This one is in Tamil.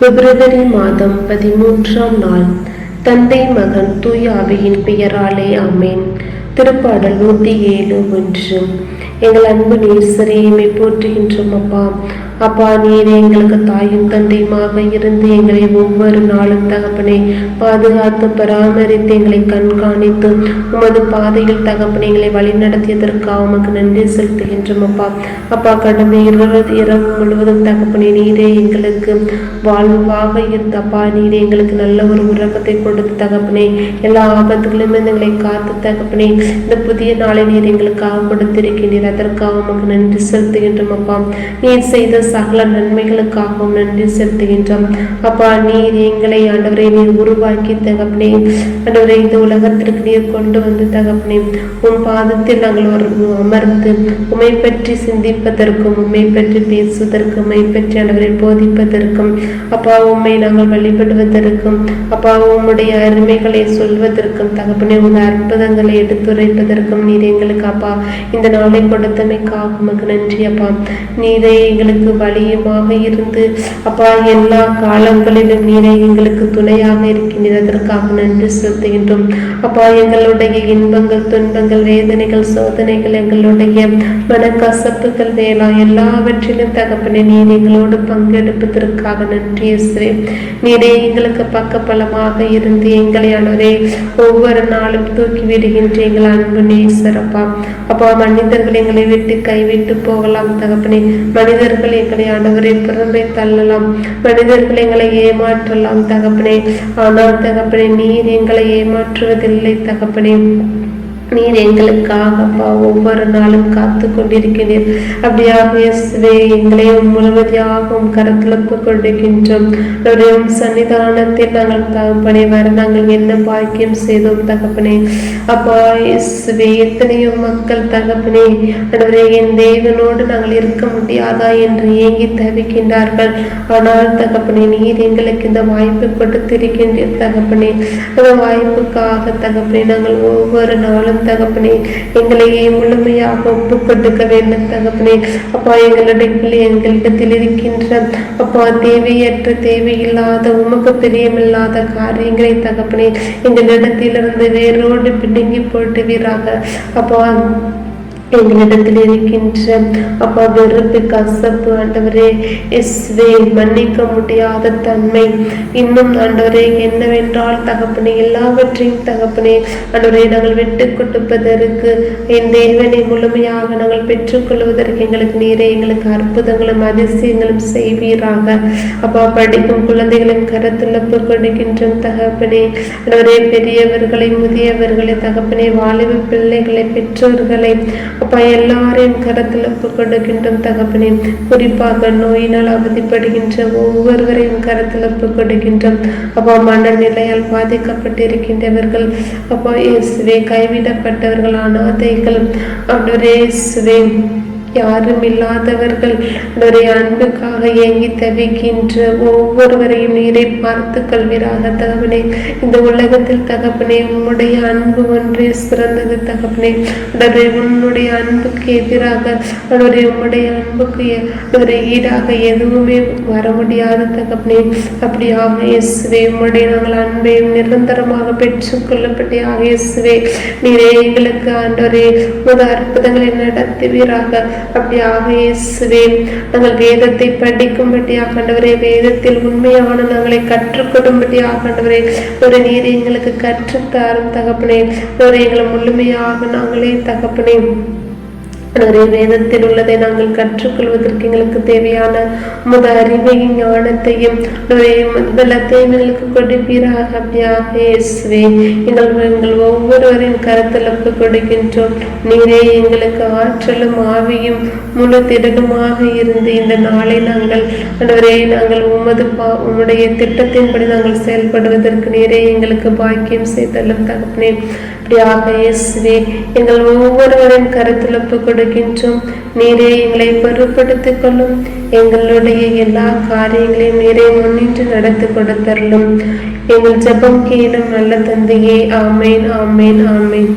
பிப்ரவரி மாதம் பதிமூன்றாம் நாள். தந்தை மகன் தூய் ஆவியின் பெயராலே ஆமேன். திருப்பாடல் நூற்றி ஏழு ஒன்று எங்கள் அன்பு நேசரையுமே போற்றுகின்றோம் அப்பா. அப்பா நீர் எங்களுக்கு தாயும் தந்தையுமாக இருந்து எங்களை ஒவ்வொரு நாளும் தகப்பனே பாதுகாத்து பராமரித்து எங்களை கண்காணித்து உமது பாதையில் தகப்பனை எங்களை வழிநடத்தியதற்காக உமக்கு நன்றி செலுத்துகின்றோம் அப்பா. அப்பா கடந்த இரவு இரவு முழுவதும் தகப்பனை நீரே எங்களுக்கு வாழ்வாக இருந்த அப்பா. நீரே எங்களுக்கு நல்ல ஒரு உறக்கத்தை கொடுத்து தகப்பனே. எல்லா ஆபத்துகளிலும் எங்களை காத்து தகப்பனே இந்த புதிய நாளை நீர் எங்களுக்காக கொடுத்திருக்கின்றீர். அதற்காக உமக்கு நன்றி செலுத்துகின்றோம் அப்பா. நீர் செய்த சகல நன்மைகளுக்காகவும் நன்றி செலுத்துகின்றோம். அப்பா நீர் எங்களை ஆண்டவரை நீர் உருவாக்கி தகப்பனே. ஆண்டவரை இந்த உலகத்திற்கு நீர் கொண்டு வந்து தகப்பனே. உன் பாதத்தில் நாங்கள் ஒரு அமர்ந்து உமை பற்றி சிந்திப்பதற்கும் உண்மை பற்றி பேசுவதற்கும் உண்மை பற்றி ஆண்டவரை போதிப்பதற்கும் அப்பா உண்மை நாங்கள் வழிபடுவதற்கும் அப்பா உம்முடைய அருமைகளை சொல்வதற்கும் தகப்பனே உன் அற்புதங்களை எடுத்து எடுத்துரைப்பதற்கும் நீர் எங்களுக்கு அப்பா. இந்த நாளை கொடுத்தமைக்காக உமக்கு நன்றி அப்பா. நீரை எங்களுக்கு வலியுமாக இருந்து அப்பா எல்லா காலங்களிலும் நீரை எங்களுக்கு துணையாக இருக்கின்றது அதற்காக நன்றி செலுத்துகின்றோம். அப்பா எங்களுடைய இன்பங்கள் துன்பங்கள் வேதனைகள் சோதனைகள் எங்களுடைய மனக்கசப்புகள் வேளா எல்லாவற்றிலும் தகப்பனை நீர் எங்களோடு பங்கெடுப்பதற்காக நன்றி இயேசுவே நீரே எங்களுக்கு பக்கபலமாக இருந்து எங்களை அனுரே. ஒவ்வொரு நாளும் தூக்கி விடுகின்ற எங்கள் அன்பு நேசரப்பா அப்பா மனிதர்கள் எங்களை விட்டு கைவிட்டு போகலாம் தகப்பனே. மனிதர்கள் எங்களை ஆண்டவரை பிறரை தள்ளலாம். மனிதர்கள் எங்களை ஏமாற்றலாம் தகப்பனே. ஆனால் தகப்பனே நீர் எங்களை ஏமாற்றுவதில்லை தகப்பனே. நீர் எங்களுக்காக அப்பா ஒவ்வொரு நாளும் காத்து கொண்டிருக்கிறீர். அப்படியாக இயேசுவே எங்களை முழுவதையாகவும் கருத்துலப்பு கொண்டிருக்கின்றோம். நம்முடைய சன்னிதானத்தில் நாங்கள் தகப்பனே வர நாங்கள் என்ன பாக்கியம் செய்தோம் தகப்பனே? அப்பா இயேசுவே எத்தனையோ மக்கள் தகப்பனே ஆண்டவரே என் தேவனோடு நாங்கள் இருக்க முடியாதா என்று ஏங்கி தவிக்கின்றார்கள். ஆனால் தகப்பனே நீர் எங்களுக்கு இந்த வாய்ப்பு கொடுத்திருக்கின்ற தகப்பனே. அந்த வாய்ப்புக்காக தகப்பனே நாங்கள் ஒவ்வொரு நாளும் தகப்பனே எங்களையே முழுமையாக ஒப்பு கொடுக்க வேண்டும் தகப்பனே. அப்பா எங்களிடத்தில் எங்களிடத்தில் இருக்கின்ற அப்பா தேவையற்ற தேவையில்லாத உமக்கு பிரியமில்லாத காரியங்களை தகப்பனே எங்களிடத்திலிருந்து வேரோடு பிடுங்கி போட்டு வீராக அப்பா எங்களிடத்தில் இருக்கின்ற அப்பா வெறுப்பு கசப்பு ஆண்டவரே எஸ்வே மன்னிக்க முடியாத தன்மை. இன்னும் ஆண்டவரே என்னவென்றால் தகப்பனை எல்லாவற்றையும் தகப்பனே ஆண்டவரே நாங்கள் விட்டு கொடுப்பதற்கு என் தேவனை முழுமையாக நாங்கள் பெற்றுக்கொள்வதற்கு எங்களுக்கு நீரே எங்களுக்கு அற்புதங்களும் அதிசயங்களும் செய்வீராக. அப்பா படிக்கும் குழந்தைகளின் கருத்தில் கொடுக்கின்ற தகப்பனே ஆண்டவரே பெரியவர்களை முதியவர்களை தகப்பனே வாலிப பிள்ளைகளை பெற்றோர்களை அப்பா எல்லாரையும் கரத்தில் ஒப்பு கொடுக்கின்றோம் தகப்பனே குறிப்பாக நோயினால் அவதிப்படுகின்ற ஒவ்வொருவரையும் கரத்தில் ஒப்பு கொடுக்கின்றோம். அப்பா மனநிலையால் பாதிக்கப்பட்டிருக்கின்றவர்கள் அப்பா இயேசுவே கைவிடப்பட்டவர்கள் அனாதைகள் அவரே இயேசுவே. யாரும் இல்லாதவர்கள் அவருடைய அன்புக்காக ஏங்கி தவிக்கின்ற ஒவ்வொருவரையும் நீரை பார்த்து கொள்வீராக தகவனே இந்த உலகத்தில் தகப்பனே உம்முடைய அன்பு ஒன்றே சிறந்தது தகப்பனே. அவருடைய உன்னுடைய அன்புக்கு எதிராக அவருடைய உம்முடைய அன்புக்கு ஒரு ஈடாக எதுவுமே வர முடியாத தகப்பனே. அப்படியாக இயேசுவே உம்முடைய நாங்கள் அன்பையும் நிரந்தரமாக பெற்றுக்கொள்ளப்பட்டியாக இயேசுவே. நீரே எங்களுக்கு ஆண்டோரே ஒரு அற்புதங்களை நடத்துவீராக. அப்படியாக இயேசுவே நாங்கள் வேதத்தை படிக்கும்படியாக ஆண்டவரே வேதத்தில் உண்மையான நாங்களை கற்றுக்கொடும்படியாக ஆண்டவரே ஒரு நீரை எங்களுக்கு கற்றுத்தாரும் தகப்பனே ஒரு எங்களை முழுமையாக நாங்களே தகப்பனே. ஆண்டவரே வேதத்தில் உள்ளதை நாங்கள் கற்றுக்கொள்வதற்கு எங்களுக்கு தேவையான உமது அறிவையும் ஞானத்தையும் பலத்தையும் எங்களுக்கு கொடுப்பீராக பியாகேஸ்வே எங்கள் எங்கள் ஒவ்வொருவரின் கருத்தளப்பு கொடுக்கின்றோம். நீரே எங்களுக்கு ஆற்றலும் ஆவியும் முழு திடனுமாக இருந்து இந்த நாளை நாங்கள் அன்றுவரே நாங்கள் உமது பா உம்முடைய திட்டத்தின்படி நாங்கள் செயல்படுவதற்கு நீரே எங்களுக்கு பாக்கியம் செய்தல்லும் தகப்பனே. அப்படியாக இயேசுவே எங்கள் ஒவ்வொருவரின் கருத்தில் கொடு கொடுக்கின்றோம் நீரே எங்களை பொருட்படுத்திக் கொள்ளும். எங்களுடைய எல்லா காரியங்களையும் நீரே முன்னின்று நடத்தி கொடுத்தரலும் எங்கள் ஜெபம் கேளும் நல்ல தந்தையே. ஆமேன் ஆமேன் ஆமேன்.